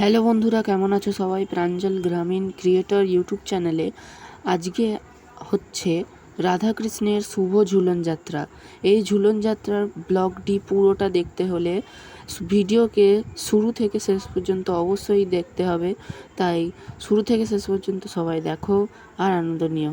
Hello বন্ধুরা, কেমন আছো সবাই? প্রাঞ্জল গ্রামীণ ক্রিয়েটর ইউটিউব চ্যানেলে আজকে হচ্ছে রাধাকৃষ্ণের শুভ ঝুলন যাত্রা। এই ঝুলন যাত্রার ব্লগটি পুরোটা দেখতে হলে ভিডিওকে শুরু থেকে শেষ পর্যন্ত অবশ্যই দেখতে হবে। তাই শুরু থেকে শেষ পর্যন্ত সবাই দেখো আর আনন্দ নিও।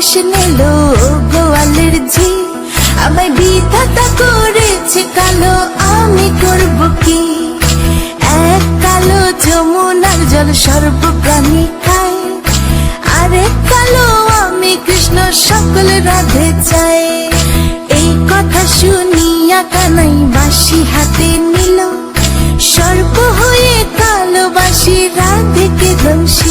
করিস নিল ঝি আমায় বিধাতা করেছে কালো, আমি করব কি? এক কালো যমুনার জল সর্বপ্রাণী খায় আরেক কালো আমি কৃষ্ণ সকল রাধে চাই এই কথা শুনিয়া কানাই বাসি হাতে নিল। সর্প হয়ে কালো বাসি রাধেকে দংশিল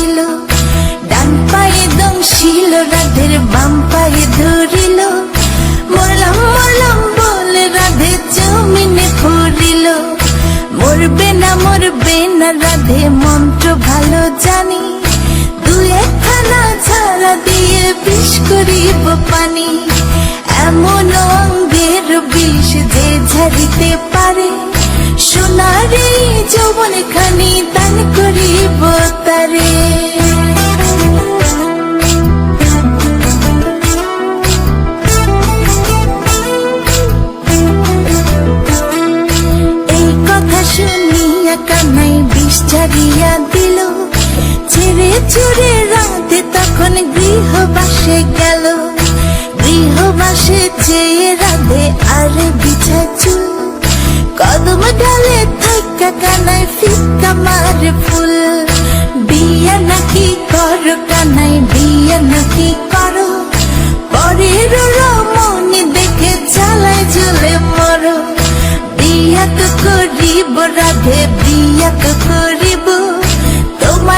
জানি দু একখানা ঝাড়া দিয়ে বিষ করিব পানি। এমন অঙ্গের বিষ যে ঝাড়িতে পারে, সোনার যৌবন খানি দান করিব তারে। এই কথা শুনিয়া কানাই বিষ ছাড়িয়া দিল। ছেড়ে চুরে রাতে তখন গৃহবাসে গেল। গৃহবাসে চেয়ে রাধে আর বিছা চুল। কদম ডালে থাকা কানাই ফিকা মার ফুল। বিয়া নাকি করো কানাই বিয়া নাকি করো। পরের রমণী দেখে চালায় জ্বলে মরো। বিয়া তো করিব রাধে, বিয়া তো করিব।